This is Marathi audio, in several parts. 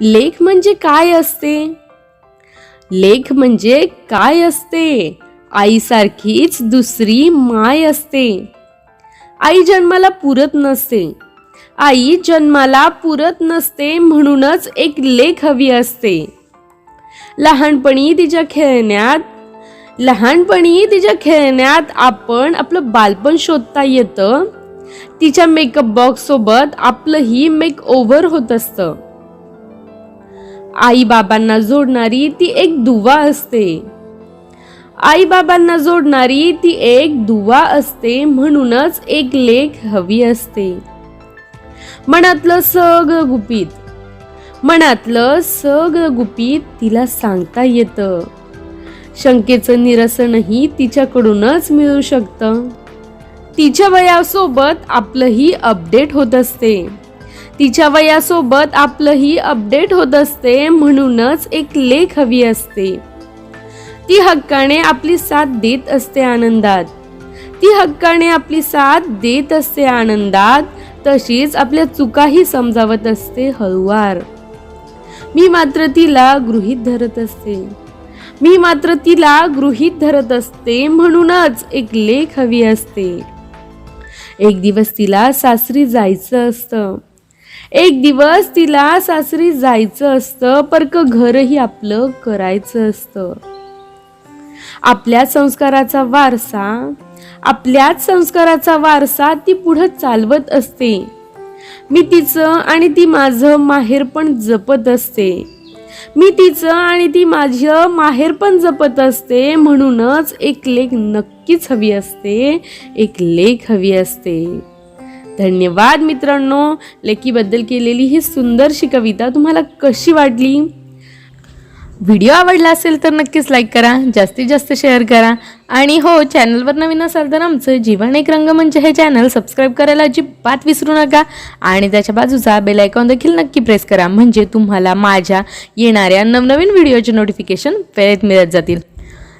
लेख म्हणजे काय असते? लेख म्हणजे काय असते? आईसारखीच दुसरी माय असते. आई जन्माला पुरत नसते. आई जन्माला पुरत नसते म्हणूनच एक लेख हवी असते. लहानपणी तिच्या खेळण्यात लहानपणी तिच्या खेळण्यात आपण आपलं बालपण शोधता येतं. तिच्या मेकअप बॉक्स सोबत आपलंही मेक ओव्हर होत असतं. आई बाबांना जोडणारी ती एक दुवा असते. आई बाबांना जोडणारी ती एक दुवा असते म्हणूनच एक लेख हवी असते. मनातलं सगळं गुपित मनातलं सगळं गुपित तिला सांगता येतं. शंकेचं निरसनही तिच्याकडूनच मिळू शकतं. तिच्या वयासोबत आपलंही अपडेट होत असते. तिच्या वयासोबत आपलंही अपडेट होत असते म्हणूनच एक लेख हवी असते. ती हक्काने आपली साथ देत असते आनंदात. ती हक्काने आपली साथ देत असते आनंदात तशीच आपल्या चुकाही समजावत असते हळुवार. मी मात्र तिला गृहीत धरत असते. मी मात्र तिला गृहीत धरत असते म्हणूनच एक लेख हवी असते. एक दिवस तिला सासरी जायचं असतं. एक दिवस तिला सासरी जायचं असतं परक घरही आपलं करायचं असतं. आपल्या संस्काराचा वारसा आपल्याच संस्काराचा वारसा ती पुढं चालवत असते. मी तिचं आणि ती माझं माहेर पण जपत असते. मी तिचं आणि ती माझं माहेर पण जपत असते म्हणूनच एक लेख नक्कीच हवी असते एक लेख हवी असते. धन्यवाद मित्रांनो. लेकीबद्दल केलेली ही सुंदरशी कविता तुम्हाला कशी वाटली? व्हिडिओ आवडला असेल तर नक्कीच लाईक करा जास्तीत जास्त शेअर करा. आणि हो चॅनलवर नवीन असाल तर आमचं जीवन एक रंगमंच हे चॅनल सबस्क्राईब करायला अजिबात विसरू नका. आणि त्याच्या बाजूचा बेल आयकॉन देखील नक्की प्रेस करा. म्हणजे तुम्हाला माझ्या येणाऱ्या नवनवीन व्हिडिओचे नोटिफिकेशन वेळेत मिळत जातील.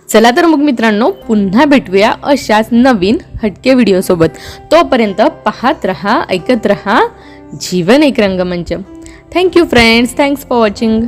चला तर मग मित्रांनो पुन्हा भेटूया अशाच नवीन हटके व्हिडिओसोबत तोपर्यंत पाहत रहा ऐकत रहा जीवन एक रंगमंच. Thank you friends thanks for watching